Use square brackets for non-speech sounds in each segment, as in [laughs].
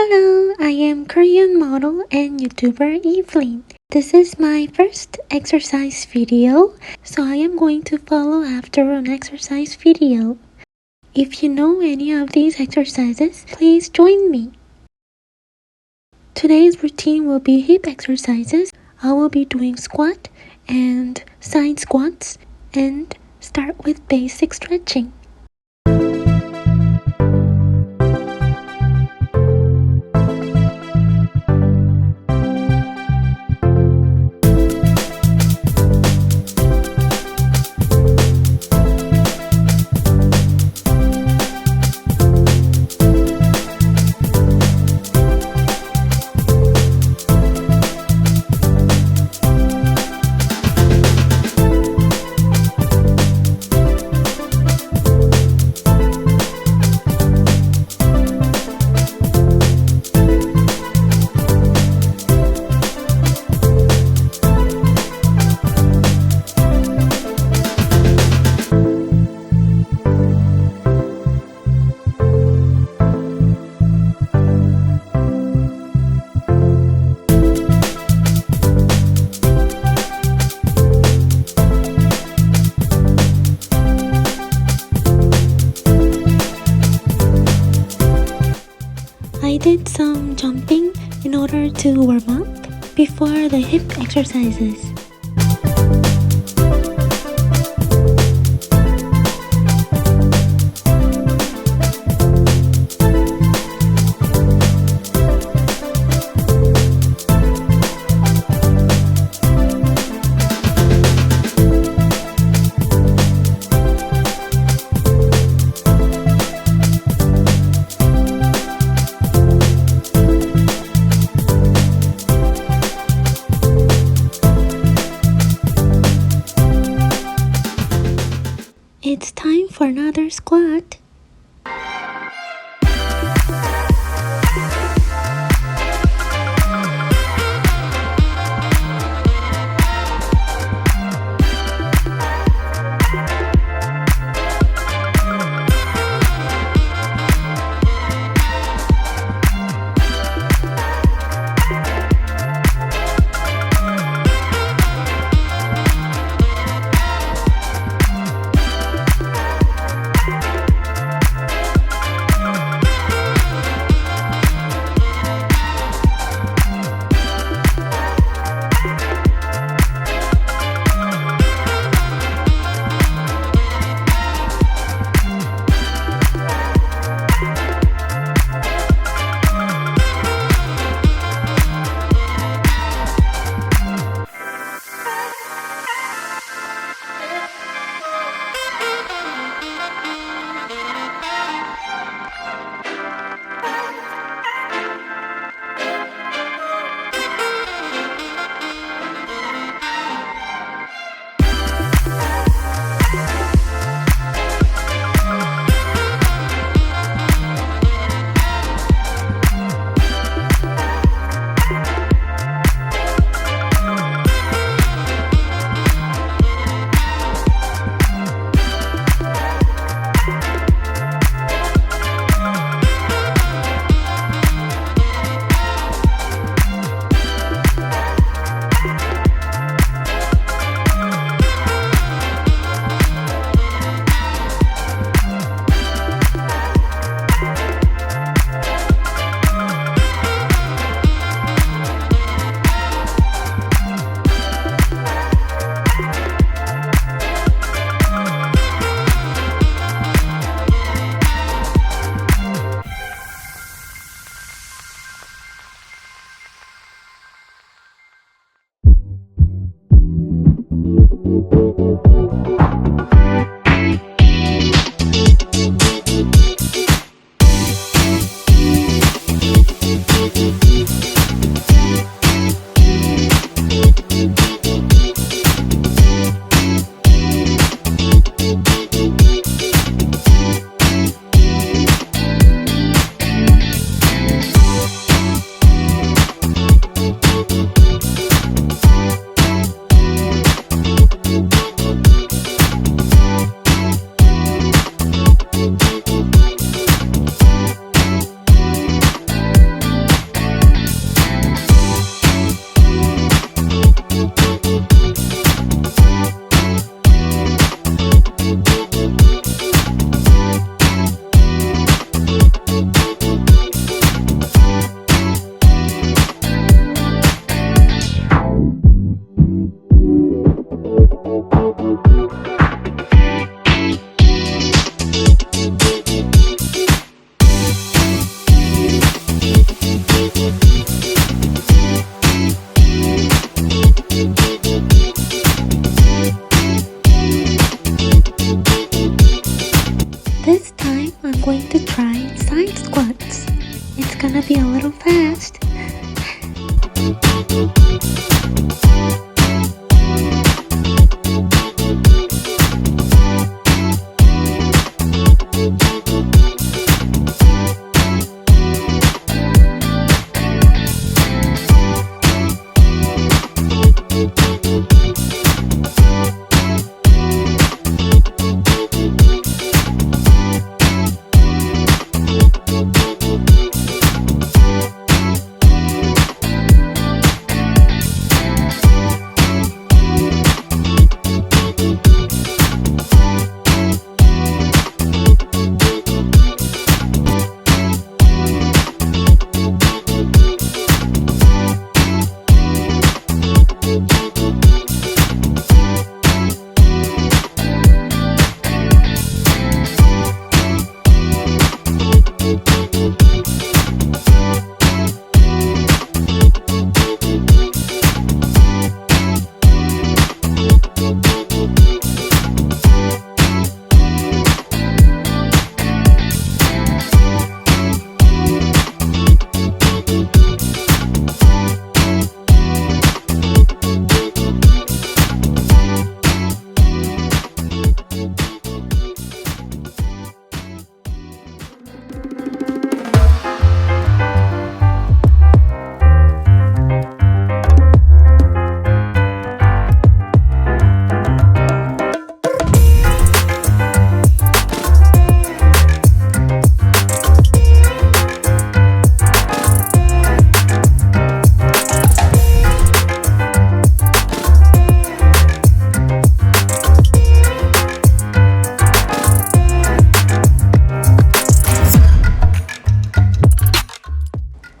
Hello, I am Korean model and YouTuber Evelyn. This is my first exercise video, so I am going to follow after an exercise video. If you know any of these exercises, please join me. Today's routine will be hip exercises. I will be doing squat and side squats and start with basic stretching. Some jumping in order to warm up before the hip exercises. for another squat. This time I'm going to try side squats. It's gonna be a little fast. [laughs]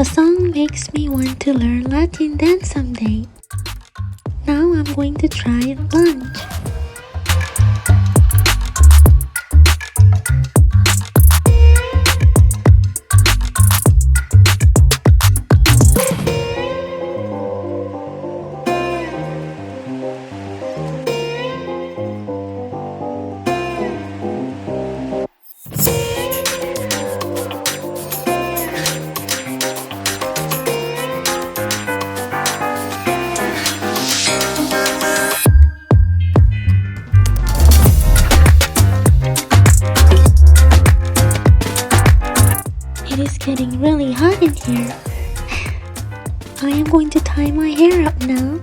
The song makes me want to learn Latin dance someday. Now I'm going to try lunch. Getting really hot in here. I am going to tie my hair up now.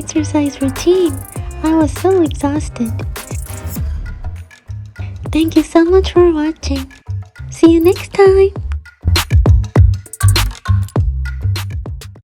Exercise routine! I was so exhausted. Thank you so much for watching. See you next time!